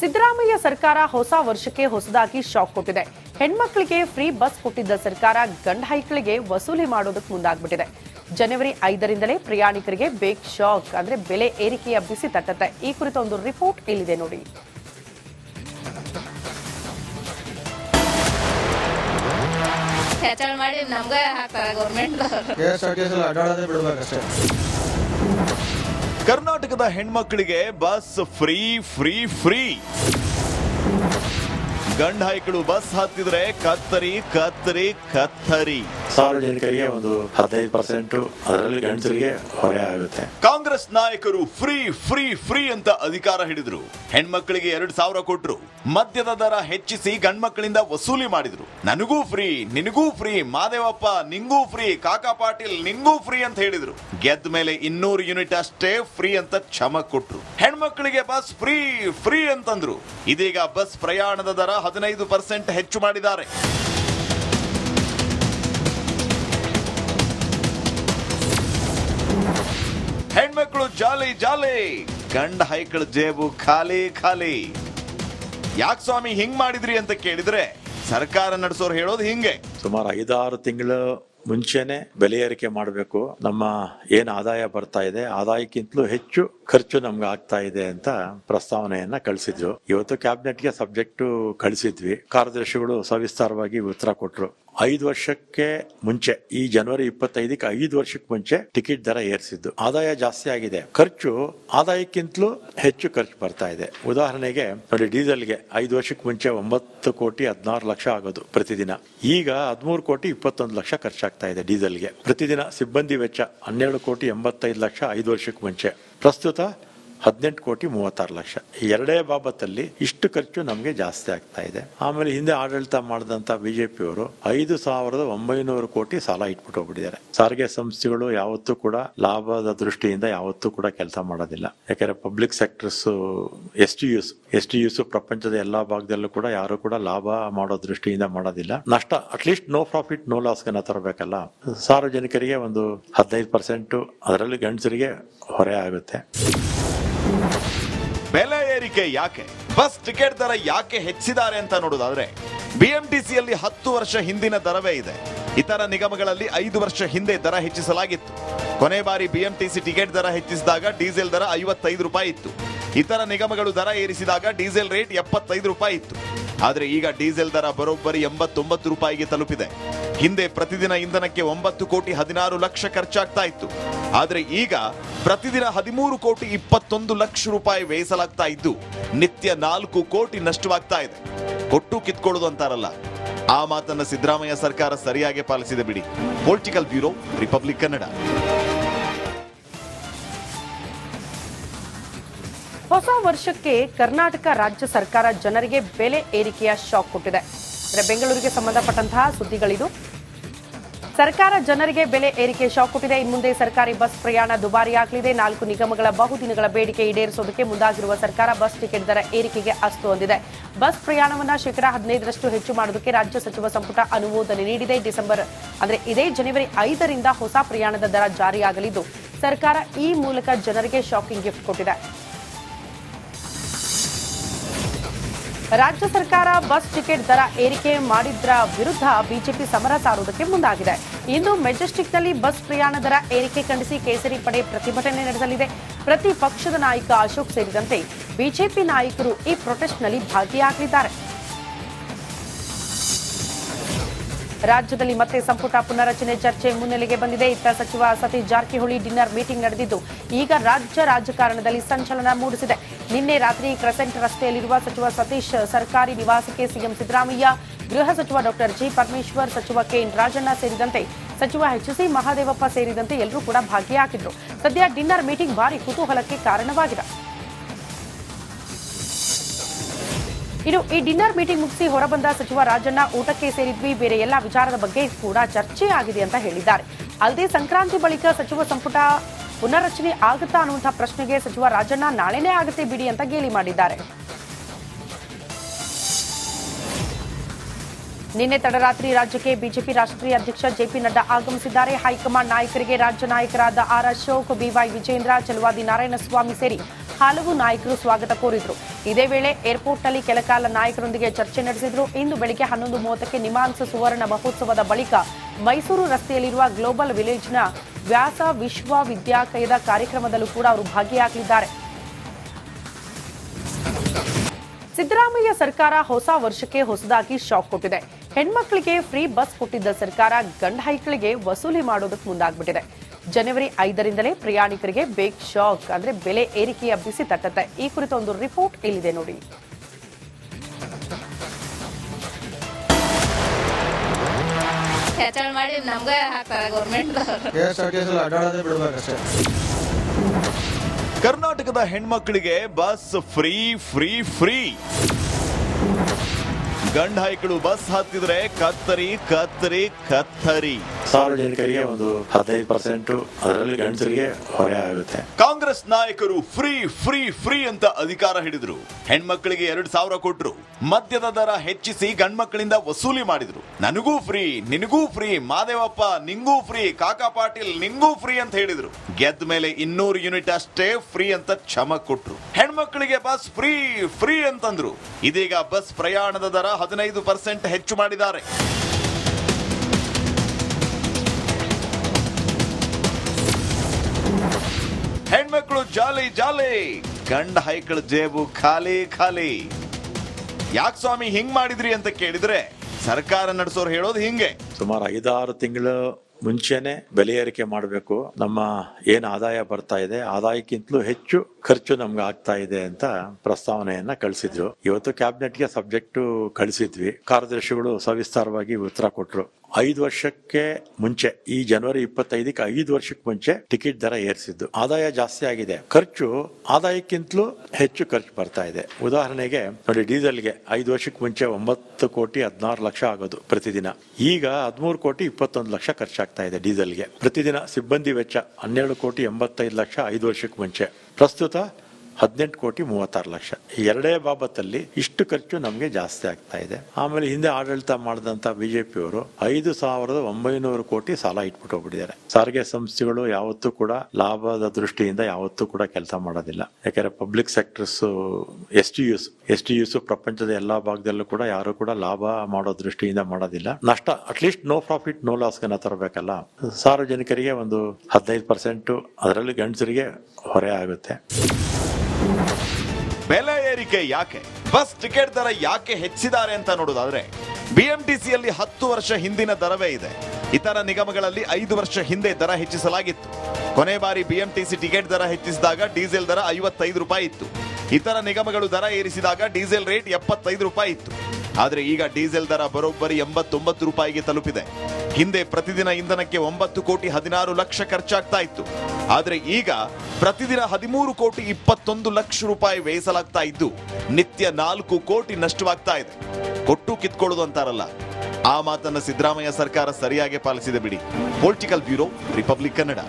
ಸಿದ್ದರಾಮಯ್ಯ ಸರ್ಕಾರ ಹೊಸ ವರ್ಷಕ್ಕೆ ಹೊಸದಾಗಿ ಶಾಕ್ ಕೊಟ್ಟಿದೆ. ಹೆಣ್ಮಕ್ಳಿಗೆ ಫ್ರೀ ಬಸ್ ಕೊಟ್ಟಿದ್ದ ಸರ್ಕಾರ ಗಂಡ ಹೈಕ್ಳಿಗೆ ವಸೂಲಿ ಮಾಡೋದಕ್ಕೆ ಮುಂದಾಗ್ಬಿಟ್ಟಿದೆ. ಜನವರಿ ಐದರಿಂದಲೇ ಪ್ರಯಾಣಿಕರಿಗೆ ಬೇಗ್ ಶಾಕ್ ಅಂದ್ರೆ ಬೆಲೆ ಏರಿಕೆಯ ಬಿಸಿ ತಟ್ಟತ್ತೆ. ಈ ಕುರಿತ ಒಂದು ರಿಪೋರ್ಟ್ ಇಲ್ಲಿದೆ ನೋಡಿ. ಮಾಡಿ ನಮ್ಗೆ ಹಾಕ್ತಾರೆ ಗೌರ್ಮೆಂಟ್ ಕರ್ನಾಟಕದ ಹೆಣ್ಮಕ್ಳಿಗೆ ಬಸ್ ಫ್ರೀ ಫ್ರೀ ಫ್ರೀ. ಗಂಡ ಬಸ್ ಹತ್ತಿದ್ರೆ ಕತ್ತರಿ ಕತ್ತರಿ ಕತ್ತರಿ. ಸಾರ್ವಜನಿಕರಿಗೆ ಒಂದು ಹದಿನೈದು ಪರ್ಸೆಂಟ್ ಅದರಲ್ಲಿ ಗಂಡಸರಿಗೆ ಹೊರೆ ಆಗುತ್ತೆ. ಕಾಂಗ್ರೆಸ್ ನಾಯಕರು ಫ್ರೀ ಫ್ರೀ ಫ್ರೀ ಅಂತ ಅಧಿಕಾರ ಹಿಡಿದ್ರು. ಹೆಣ್ಮಕ್ಳಿಗೆ ಎರಡ್ ಸಾವಿರ ಕೊಟ್ರು. ಮದ್ಯದ ದರ ಹೆಚ್ಚಿಸಿ ಗಂಡ್ಮಕ್ಳಿಂದ ವಸೂಲಿ ಮಾಡಿದ್ರು. ನನಗೂ ಫ್ರೀ, ನಿನಗೂ ಫ್ರೀ, ಮಾದೇವಪ್ಪ, ನಿಂಗೂ ಫ್ರೀ, ಕಾಕಾ ಪಾಟೀಲ್, ನಿಂಗೂ ಫ್ರೀ ಅಂತ ಹೇಳಿದ್ರು. ಗೆದ್ದ ಮೇಲೆ ಇನ್ನೂರು ಯೂನಿಟ್ ಅಷ್ಟೇ ಫ್ರೀ ಅಂತ ಚಮಕ್ ಕೊಟ್ರು. ಹೆಣ್ಮಕ್ಳಿಗೆ ಬಸ್ ಫ್ರೀ ಫ್ರೀ ಅಂತಂದ್ರು. ಇದೀಗ ಬಸ್ ಪ್ರಯಾಣದ ದರ ಹದಿನೈದು ಪರ್ಸೆಂಟ್ ಹೆಚ್ಚು ಮಾಡಿದ್ದಾರೆ. ಹೆಣ್ಮಕ್ಳು ಜಾಲಿ ಜಾಲಿ, ಗಂಡ ಹೈಕಳ ಜೇಬು ಖಾಲಿ ಖಾಲಿ. ಯಾಕೆ ಸ್ವಾಮಿ ಹಿಂಗ್ ಮಾಡಿದ್ರಿ ಅಂತ ಕೇಳಿದ್ರೆ ಸರ್ಕಾರ ನಡೆಸೋರು ಹೇಳೋದು ಹಿಂಗೆ. ಸುಮಾರು ಐದಾರು ತಿಂಗಳು ಮುಂಚೆನೆ ಬೆಲೆ ಏರಿಕೆ ಮಾಡಬೇಕು. ನಮ್ಮ ಏನ್ ಆದಾಯ ಬರ್ತಾ ಇದೆ, ಆದಾಯಕ್ಕಿಂತಲೂ ಹೆಚ್ಚು ಖರ್ಚು ನಮ್ಗೆ ಆಗ್ತಾ ಇದೆ ಅಂತ ಪ್ರಸ್ತಾವನೆಯನ್ನ ಕಳಿಸಿದ್ರು. ಇವತ್ತು ಕ್ಯಾಬಿನೆಟ್ಗೆ ಸಬ್ಜೆಕ್ಟ್ ಕಳಿಸಿದ್ವಿ. ಕಾರ್ಯದರ್ಶಿಗಳು ಸವಿಸ್ತಾರವಾಗಿ ಉತ್ತರ ಕೊಟ್ರು. ಐದು ವರ್ಷಕ್ಕೆ ಮುಂಚೆ, ಈ ಜನವರಿ ಇಪ್ಪತ್ತೈದಕ್ಕೆ ಐದು ವರ್ಷಕ್ಕೆ ಮುಂಚೆ ಟಿಕೆಟ್ ದರ ಏರಿಸಿದ್ದು. ಆದಾಯ ಜಾಸ್ತಿ ಆಗಿದೆ. ಖರ್ಚು ಆದಾಯಕ್ಕಿಂತಲೂ ಹೆಚ್ಚು ಖರ್ಚು ಬರ್ತಾ ಇದೆ. ಉದಾಹರಣೆಗೆ, ನೋಡಿ, ಡೀಸೆಲ್ಗೆ ಐದು ವರ್ಷಕ್ಕೆ ಮುಂಚೆ ಒಂಬತ್ತು ಕೋಟಿ ಹದಿನಾರು ಲಕ್ಷ ಆಗೋದು ಪ್ರತಿದಿನ. ಈಗ ಹದಿಮೂರು ಕೋಟಿ ಇಪ್ಪತ್ತೊಂದು ಲಕ್ಷ ಖರ್ಚಾಗ್ತಾ ಇದೆ ಡೀಸೆಲ್ಗೆ. ಪ್ರತಿದಿನ ಸಿಬ್ಬಂದಿ ವೆಚ್ಚ ಹನ್ನೆರಡು ಕೋಟಿ ಎಂಬತ್ತೈದು ಲಕ್ಷ ಐದು ವರ್ಷಕ್ಕೆ ಮುಂಚೆ. ಪ್ರಸ್ತುತ ಹದಿನೆಂಟು ಕೋಟಿ ಮೂವತ್ತಾರು ಲಕ್ಷ. ಎರಡೇ ಬಾಬತ್ತಲ್ಲಿ ಇಷ್ಟು ಖರ್ಚು ನಮಗೆ ಜಾಸ್ತಿ ಆಗ್ತಾ ಇದೆ. ಆಮೇಲೆ ಹಿಂದೆ ಆಡಳಿತ ಮಾಡಿದಂತ ಬಿಜೆಪಿಯವರು ಐದು ಸಾವಿರದ ಒಂಬೈನೂರು ಕೋಟಿ ಸಾಲ ಇಟ್ಬಿಟ್ಟು ಹೋಗ್ಬಿಟ್ಟಿದ್ದಾರೆ. ಸಾರಿಗೆ ಸಂಸ್ಥೆಗಳು ಯಾವತ್ತೂ ಕೂಡ ಲಾಭದ ದೃಷ್ಟಿಯಿಂದ ಯಾವತ್ತೂ ಕೂಡ ಕೆಲಸ ಮಾಡೋದಿಲ್ಲ. ಯಾಕಂದ್ರೆ public sectors S T Us S T Us ಪ್ರಪಂಚದ ಎಲ್ಲಾ ಭಾಗದಲ್ಲೂ ಕೂಡ ಯಾರು ಕೂಡ ಲಾಭ ಮಾಡೋ ದೃಷ್ಟಿಯಿಂದ ಮಾಡೋದಿಲ್ಲ. ನಷ್ಟ at least no profit no ಲಾಸ್ನ ತರಬೇಕಲ್ಲ. ಸಾರ್ವಜನಿಕರಿಗೆ ಒಂದು ಹದಿನೈದು ಪರ್ಸೆಂಟ್ ಅದರಲ್ಲಿ ಗಂಡಸರಿಗೆ ಹೊರೆ ಆಗುತ್ತೆ. ಬೆಲೆ ಏರಿಕೆ ಯಾಕೆ? ಬಸ್ ಟಿಕೆಟ್ ದರ ಯಾಕೆ ಹೆಚ್ಚಿದ್ದಾರೆ ಅಂತ ನೋಡೋದಾದ್ರೆ ಬಿಎಂಟಿಸಿಯಲ್ಲಿ ಹತ್ತು ವರ್ಷ ಹಿಂದಿನ ದರವೇ ಇದೆ. ಇತರ ನಿಗಮಗಳಲ್ಲಿ ಐದು ವರ್ಷ ಹಿಂದೆ ದರ ಹೆಚ್ಚಿಸಲಾಗಿತ್ತು. ಕೊನೆ ಬಾರಿ ಬಿಎಂಟಿಸಿ ಟಿಕೆಟ್ ದರ ಹೆಚ್ಚಿಸಿದಾಗ ಡೀಸೆಲ್ ದರ ಐವತ್ತೈದು ರೂಪಾಯಿ ಇತ್ತು. ಇತರ ನಿಗಮಗಳು ದರ ಏರಿಸಿದಾಗ ಡೀಸೆಲ್ ರೇಟ್ ಎಪ್ಪತ್ತೈದು ರೂಪಾಯಿ ಇತ್ತು. ಆದ್ರೆ ಈಗ ಡೀಸೆಲ್ ದರ ಬರೋಬ್ಬರಿ ಎಂಬತ್ತೊಂಬತ್ತು ರೂಪಾಯಿಗೆ ತಲುಪಿದೆ. ಹಿಂದೆ ಪ್ರತಿದಿನ ಇಂಧನಕ್ಕೆ ಒಂಬತ್ತು ಕೋಟಿ ಹದಿನಾರು ಲಕ್ಷ ಖರ್ಚಾಗ್ತಾ ಇತ್ತು. ಆದರೆ ಈಗ ಪ್ರತಿದಿನ ಹದಿಮೂರು ಕೋಟಿ ಇಪ್ಪತ್ತೊಂದು ಲಕ್ಷ ರೂಪಾಯಿ ವ್ಯಯಿಸಲಾಗ್ತಾ ಇದ್ದು, ನಿತ್ಯ ನಾಲ್ಕು ಕೋಟಿ ನಷ್ಟವಾಗ್ತಾ ಇದೆ. ಕೊಟ್ಟು ಕಿತ್ಕೊಳ್ಳೋದು ಅಂತಾರಲ್ಲ. ಆ ಮಾತನ್ನ ಸಿದ್ದರಾಮಯ್ಯ ಸರ್ಕಾರ ಸರಿಯಾಗಿ ಪಾಲಿಸಿದೆ ಬಿಡಿ. Political bureau, republic Kannada. ಹೊಸ ವರ್ಷಕ್ಕೆ ಕರ್ನಾಟಕ ರಾಜ್ಯ ಸರ್ಕಾರ ಜನರಿಗೆ ಬೆಲೆ ಏರಿಕೆಯ ಶಾಕ್ ಕೊಟ್ಟಿದೆ. ಅಂದ್ರೆ ಬೆಂಗಳೂರಿಗೆ ಸಂಬಂಧಪಟ್ಟಂತಹ ಸುದ್ದಿಗಳಿದು. ಸರ್ಕಾರ ಜನರಿಗೆ ಬೆಲೆ ಏರಿಕೆ ಶಾಕ್ ಕೊಟ್ಟಿದೆ. ಇನ್ನು ಮುಂದೆ ಸರ್ಕಾರಿ ಬಸ್ ಪ್ರಯಾಣ ದುಬಾರಿಯಾಗಲಿದೆ ನಾಲ್ಕು ನಿಗಮಗಳ ಬಹುದಿನಗಳ ಬೇಡಿಕೆ ಈಡೇರಿಸೋದಕ್ಕೆ ಮುಂದಾಗಿರುವ ಸರ್ಕಾರ ಬಸ್ ಟಿಕೆಟ್ ದರ ಏರಿಕೆಗೆ ಅಸ್ತು ಹೊಂದಿದೆ. ಬಸ್ ಪ್ರಯಾಣವನ್ನು ಶೇಕಡಾ ಹದಿನೈದರಷ್ಟು ಹೆಚ್ಚು ಮಾಡೋದಕ್ಕೆ ರಾಜ್ಯ ಸಚಿವ ಸಂಪುಟ ಅನುಮೋದನೆ ನೀಡಿದೆ. ಡಿಸೆಂಬರ್ ಅಂದರೆ ಇದೇ ಜನವರಿ ಐದರಿಂದ ಹೊಸ ಪ್ರಯಾಣದ ದರ ಜಾರಿಯಾಗಲಿದ್ದು, ಸರ್ಕಾರ ಈ ಮೂಲಕ ಜನರಿಗೆ ಶಾಕಿಂಗ್ ಗಿಫ್ಟ್ ಕೊಟ್ಟಿದೆ. ರಾಜ್ಯ ಸರ್ಕಾರ ಬಸ್ ಟಿಕೆಟ್ ದರ ಏರಿಕೆ ಮಾಡಿದ್ರ ವಿರುದ್ಧ ಬಿಜೆಪಿ ಸಮರ ಸಾರುವುದಕ್ಕೆ ಮುಂದಾಗಿದೆ. ಇಂದು ಮೆಜೆಸ್ಟಿಕ್ನಲ್ಲಿ ಬಸ್ ಪ್ರಯಾಣ ದರ ಏರಿಕೆ ಖಂಡಿಸಿ ಕೇಸರಿ ಪಡೆ ಪ್ರತಿಭಟನೆ ನಡೆಸಲಿದೆ. ಪ್ರತಿಪಕ್ಷದ ನಾಯಕ ಅಶೋಕ್ ಸೇರಿದಂತೆ ಬಿಜೆಪಿ ನಾಯಕರು ಈ ಪ್ರೊಟೆಸ್ಟ್ನಲ್ಲಿ ಭಾಗಿಯಾಗಲಿದ್ದಾರೆ. ರಾಜ್ಯದಲ್ಲಿ ಮತ್ತೆ ಸಂಪುಟ ಪುನರಚನೆ ಚರ್ಚೆ ಮುನ್ನೆಲೆಗೆ ಬಂದಿದೆ. ಇತ್ತ ಸಚಿವ ಸತೀಶ್ ಜಾರಕಿಹೊಳಿ ಡಿನ್ನರ್ ಮೀಟಿಂಗ್ ನಡೆದಿದ್ದು, ಈಗ ರಾಜ್ಯ ರಾಜಕಾರಣದಲ್ಲಿ ಸಂಚಲನ ಮೂಡಿಸಿದೆ. ನಿನ್ನೆ ರಾತ್ರಿ ಕ್ರೆಸೆಂಟ್ ರಸ್ತೆಯಲ್ಲಿರುವ ಸಚಿವ ಸತೀಶ್ ಸರ್ಕಾರಿ ನಿವಾಸಕ್ಕೆ ಸಿಎಂ ಸಿದ್ದರಾಮಯ್ಯ, ಗೃಹ ಸಚಿವ ಡಾಕ್ಟರ್ ಜಿ ಪರಮೇಶ್ವರ್, ಸಚಿವ ಕೆಎನ್ ರಾಜಣ್ಣ ಸೇರಿದಂತೆ ಸಚಿವ ಎಚ್ ಸಿ ಮಹಾದೇವಪ್ಪ ಸೇರಿದಂತೆ ಎಲ್ಲರೂ ಕೂಡ ಭಾಗಿಯಾಗಿದ್ರು. ಸದ್ಯ ಡಿನ್ನರ್ ಮೀಟಿಂಗ್ ಭಾರಿ ಕುತೂಹಲಕ್ಕೆ ಕಾರಣವಾಗಿದೆ. ಇನ್ನು ಈ ಡಿನ್ನರ್ ಮೀಟಿಂಗ್ ಮುಗಿಸಿ ಹೊರಬಂದ ಸಚಿವ ರಾಜಣ್ಣ ಊಟಕ್ಕೆ ಸೇರಿದ್ವಿ. ಬೇರೆ ಎಲ್ಲ ವಿಚಾರದ ಬಗ್ಗೆ ಕೂಡ ಚರ್ಚೆ ಆಗಿದೆ ಅಂತ ಹೇಳಿದ್ದಾರೆ. ಅಲ್ಲದೆ ಸಂಕ್ರಾಂತಿ ಬಳಿಕ ಸಚಿವ ಸಂಪುಟ ಪುನರ್ರಚನೆ ಆಗುತ್ತಾ ಅನ್ನುವಂತಹ ಪ್ರಶ್ನೆಗೆ ಸಚಿವ ರಾಜಣ್ಣ ನಾಳೆನೇ ಆಗುತ್ತೆ ಬಿಡಿ ಅಂತ ಗೇಲಿ ಮಾಡಿದ್ದಾರೆ. ನಿನ್ನೆ ತಡರಾತ್ರಿ ರಾಜ್ಯಕ್ಕೆ ಬಿಜೆಪಿ ರಾಷ್ಟ್ರೀಯ ಅಧ್ಯಕ್ಷ ಜೆಪಿ ನಡ್ಡಾ ಆಗಮಿಸಿದ್ದಾರೆ. ಹೈಕಮಾಂಡ್ ನಾಯಕರಿಗೆ ರಾಜ್ಯ ನಾಯಕರಾದ R Ashok B Y Vijayendra Chaluvadi Narayanaswamy ಸೇರಿ ಹಲವು ನಾಯಕರು ಸ್ವಾಗತ ಕೋರಿದ್ರು. ಇದೇ ವೇಳೆ ಏರ್ಪೋರ್ಟ್ನಲ್ಲಿ ಕೆಲಕಾಲ ನಾಯಕರೊಂದಿಗೆ ಚರ್ಚೆ ನಡೆಸಿದ್ರು. ಇಂದು ಬೆಳಿಗ್ಗೆ ಹನ್ನೊಂದು ಮೂವತ್ತಕ್ಕೆ ನಿಮಾನ್ಸ್ ಸುವರ್ಣ ಮಹೋತ್ಸವದ ಬಳಿಕ ಮೈಸೂರು ರಸ್ತೆಯಲ್ಲಿರುವ ಗ್ಲೋಬಲ್ ವಿಲೇಜ್ನ ವ್ಯಾಸ ವಿಶ್ವವಿದ್ಯಾಲಯದ ಕಾರ್ಯಕ್ರಮದಲ್ಲೂ ಕೂಡ ಅವರು ಭಾಗಿಯಾಗಲಿದ್ದಾರೆ. ಸಿದ್ದರಾಮಯ್ಯ ಸರ್ಕಾರ ಹೊಸ ವರ್ಷಕ್ಕೆ ಹೊಸದಾಗಿ ಶಾಕ್ ಕೊಟ್ಟಿದೆ. ಹೆಣ್ಮಕ್ಳಿಗೆ ಫ್ರೀ ಬಸ್ ಕೊಟ್ಟಿದ್ದ ಸರ್ಕಾರ ಗಂಡ ಹೈಕ್ಳಿಗೆ ವಸೂಲಿ ಮಾಡೋದಕ್ಕೆ ಮುಂದಾಗ್ಬಿಟ್ಟಿದೆ. ಜನವರಿ ಐದರಿಂದಲೇ ಪ್ರಯಾಣಿಕರಿಗೆ ಬೇಗ್ ಶಾಕ್ ಅಂದ್ರೆ ಬೆಲೆ ಏರಿಕೆಯ ಬಿಸಿ ತಟ್ಟತ್ತೆ. ಈ ಕುರಿತ ಒಂದು ರಿಪೋರ್ಟ್ ಇಲ್ಲಿದೆ ನೋಡಿ. ಮಾಡಿ ನಮ್ಗೆ ಕರ್ನಾಟಕದ ಹೆಣ್ಮಕ್ಳಿಗೆ ಬಸ್ ಫ್ರೀ ಫ್ರೀ ಫ್ರೀ ಗಂಡ ಹೈಕಳು ಬಸ್ ಹತ್ತಿದ್ರೆ ಕತ್ತರಿ ಕತ್ತರಿ ಕತ್ತರಿ. ಸಾರ್ವಜನಿಕರಿಗೆ ಒಂದು ಹದಿನೈದು ಪರ್ಸೆಂಟ್ ಅದರಲ್ಲಿ ಗಂಡಸರಿಗೆ ಹೊರೆ ಆಗುತ್ತೆ. ಕಾಂಗ್ರೆಸ್ ನಾಯಕರು ಫ್ರೀ ಫ್ರೀ ಫ್ರೀ ಅಂತ ಅಧಿಕಾರ ಹಿಡಿದ್ರು. ಹೆಣ್ಮಕ್ಳಿಗೆ ಎರಡ್ ಸಾವಿರ ಕೊಟ್ರು. ಮದ್ಯದ ದರ ಹೆಚ್ಚಿಸಿ ಗಂಡ್ಮಕ್ಳಿಂದ ವಸೂಲಿ ಮಾಡಿದ್ರು. ನನಗೂ ಫ್ರೀ, ನಿನಗೂ ಫ್ರೀ, ಮಾದೇವಪ್ಪ, ನಿಂಗೂ ಫ್ರೀ, ಕಾಕಾ ಪಾಟೀಲ್, ನಿಂಗೂ ಫ್ರೀ ಅಂತ ಹೇಳಿದ್ರು. ಗೆದ್ದ ಮೇಲೆ ಇನ್ನೂರು ಯೂನಿಟ್ ಅಷ್ಟೇ ಫ್ರೀ ಅಂತ ಕ್ಷಮ ಕೊಟ್ರು. ಹೆಣ್ಮಕ್ಳಿಗೆ ಬಸ್ ಫ್ರೀ ಫ್ರೀ ಅಂತಂದ್ರು. ಇದೀಗ ಬಸ್ ಪ್ರಯಾಣದ ದರ ಹದಿನೈದು ಪರ್ಸೆಂಟ್ ಹೆಚ್ಚು ಮಾಡಿದ್ದಾರೆ. ಹೆಣ್ಮಕ್ಳು ಜಾಲಿ ಜಾಲಿ. ಗಂಡ ಹೈಕಳ ಜೇಬು ಖಾಲಿ ಖಾಲಿ. ಯಾಕೆ ಸ್ವಾಮಿ ಹಿಂಗ್ ಮಾಡಿದ್ರಿ ಅಂತ ಕೇಳಿದ್ರೆ ಸರ್ಕಾರ ನಡೆಸೋರು ಹೇಳೋದು ಹಿಂಗೆ. ಸುಮಾರು ಐದಾರು ತಿಂಗಳು ಮುಂಚೆನೆ ಬೆಲೆ ಏರಿಕೆ ಮಾಡಬೇಕು. ನಮ್ಮ ಏನು ಆದಾಯ ಬರ್ತಾ ಇದೆ, ಆದಾಯಕ್ಕಿಂತಲೂ ಹೆಚ್ಚು ಖರ್ಚು ನಮ್ಗೆ ಆಗ್ತಾ ಇದೆ ಅಂತ ಪ್ರಸ್ತಾವನೆಯನ್ನ ಕಳಿಸಿದ್ರು. ಇವತ್ತು ಕ್ಯಾಬಿನೆಟ್ಗೆ ಸಬ್ಜೆಕ್ಟ್ ಕಳಿಸಿದ್ವಿ. ಕಾರ್ಯದರ್ಶಿಗಳು ಸವಿಸ್ತಾರವಾಗಿ ಉತ್ತರ ಕೊಟ್ರು. ಐದು ವರ್ಷಕ್ಕೆ ಮುಂಚೆ, ಈ ಜನವರಿ ಇಪ್ಪತ್ತೈದಕ್ಕೆ ಐದು ವರ್ಷಕ್ಕೆ ಮುಂಚೆ ಟಿಕೆಟ್ ದರ ಏರಿಸಿದ್ದು. ಆದಾಯ ಜಾಸ್ತಿ ಆಗಿದೆ. ಖರ್ಚು ಆದಾಯಕ್ಕಿಂತಲೂ ಹೆಚ್ಚು ಖರ್ಚು ಬರ್ತಾ ಇದೆ. ಉದಾಹರಣೆಗೆ, ನೋಡಿ, ಡೀಸೆಲ್ಗೆ ಐದು ವರ್ಷಕ್ಕೆ ಮುಂಚೆ ಒಂಬತ್ತು ಕೋಟಿ ಹದಿನಾರು ಲಕ್ಷ ಆಗೋದು ಪ್ರತಿದಿನ. ಈಗ ಹದಿಮೂರು ಕೋಟಿ ಇಪ್ಪತ್ತೊಂದು ಲಕ್ಷ ಖರ್ಚಾಗ್ತಾ ಇದೆ ಡೀಸೆಲ್ಗೆ. ಪ್ರತಿದಿನ ಸಿಬ್ಬಂದಿ ವೆಚ್ಚ ಹನ್ನೆರಡು ಕೋಟಿ ಎಂಬತ್ತೈದು ಲಕ್ಷ ಐದು ವರ್ಷಕ್ಕೆ ಮುಂಚೆ. ಪ್ರಸ್ತುತ ಹದಿನೆಂಟು ಕೋಟಿ ಮೂವತ್ತಾರು ಲಕ್ಷ. ಎರಡೇ ಬಾಬತ್ತಲ್ಲಿ ಇಷ್ಟು ಖರ್ಚು ನಮಗೆ ಜಾಸ್ತಿ ಆಗ್ತಾ ಇದೆ. ಆಮೇಲೆ ಹಿಂದೆ ಆಡಳಿತ ಮಾಡಿದಂತ ಬಿಜೆಪಿಯವರು ಐದು ಸಾವಿರದ ಒಂಬೈನೂರು ಕೋಟಿ ಸಾಲ ಇಟ್ಬಿಟ್ಟು ಹೋಗ್ಬಿಟ್ಟಿದ್ದಾರೆ. ಸಾರಿಗೆ ಸಂಸ್ಥೆಗಳು ಯಾವತ್ತೂ ಕೂಡ ಲಾಭದ ದೃಷ್ಟಿಯಿಂದ ಯಾವತ್ತೂ ಕೂಡ ಕೆಲಸ ಮಾಡೋದಿಲ್ಲ. ಯಾಕಂದ್ರೆ public sectors S T Us S T Us ಪ್ರಪಂಚದ ಎಲ್ಲಾ ಭಾಗದಲ್ಲೂ ಕೂಡ ಯಾರು ಕೂಡ ಲಾಭ ಮಾಡೋ ದೃಷ್ಟಿಯಿಂದ ಮಾಡೋದಿಲ್ಲ. ನಷ್ಟ at least no profit no loss ತರಬೇಕಲ್ಲ. ಸಾರ್ವಜನಿಕರಿಗೆ ಒಂದು ಹದಿನೈದು ಪರ್ಸೆಂಟ್ ಅದರಲ್ಲಿ ಗಂಡಸರಿಗೆ ಹೊರೆ ಆಗುತ್ತೆ. ಬೆಲೆ ಏರಿಕೆ ಯಾಕೆ? ಬಸ್ ಟಿಕೆಟ್ ದರ ಯಾಕೆ ಹೆಚ್ಚಿದ್ದಾರೆ ಅಂತ ನೋಡೋದಾದ್ರೆ ಬಿಎಂಟಿಸಿಯಲ್ಲಿ ಹತ್ತು ವರ್ಷ ಹಿಂದಿನ ದರವೇ ಇದೆ. ಇತರ ನಿಗಮಗಳಲ್ಲಿ ಐದು ವರ್ಷ ಹಿಂದೆ ದರ ಹೆಚ್ಚಿಸಲಾಗಿತ್ತು. ಕೊನೆ ಬಾರಿ ಬಿಎಂಟಿಸಿ ಟಿಕೆಟ್ ದರ ಹೆಚ್ಚಿಸಿದಾಗ ಡೀಸೆಲ್ ದರ ಐವತ್ತೈದು ರೂಪಾಯಿ ಇತ್ತು. ಇತರ ನಿಗಮಗಳು ದರ ಏರಿಸಿದಾಗ ಡೀಸೆಲ್ ರೇಟ್ ಎಪ್ಪತ್ತೈದು ರೂಪಾಯಿ ಇತ್ತು. ಆದರೆ ಈಗ ಡೀಸೆಲ್ ದರ ಬರೋಬ್ಬರಿ ಎಂಬತ್ತೊಂಬತ್ತು ರೂಪಾಯಿಗೆ ತಲುಪಿದೆ. ಹಿಂದೆ ಪ್ರತಿದಿನ ಇಂಧನಕ್ಕೆ ಒಂಬತ್ತು ಕೋಟಿ ಹದಿನಾರು ಲಕ್ಷ ಖರ್ಚಾಗ್ತಾ ಇತ್ತು. ಆದರೆ ಈಗ ಪ್ರತಿದಿನ ಹದಿಮೂರು ಕೋಟಿ ಇಪ್ಪತ್ತೊಂದು ಲಕ್ಷ ರೂಪಾಯಿ ವ್ಯಯಿಸಲಾಗ್ತಾ ಇದ್ದು, ನಿತ್ಯ ನಾಲ್ಕು ಕೋಟಿ ನಷ್ಟವಾಗ್ತಾ ಇದೆ. ಕೊಟ್ಟು ಕಿತ್ಕೊಳ್ಳೋದು ಅಂತಾರಲ್ಲ. ಆ ಮಾತನ್ನ ಸಿದ್ದರಾಮಯ್ಯ ಸರ್ಕಾರ ಸರಿಯಾಗಿ ಪಾಲಿಸಿದೆ ಬಿಡಿ. Political bureau, republic Kannada.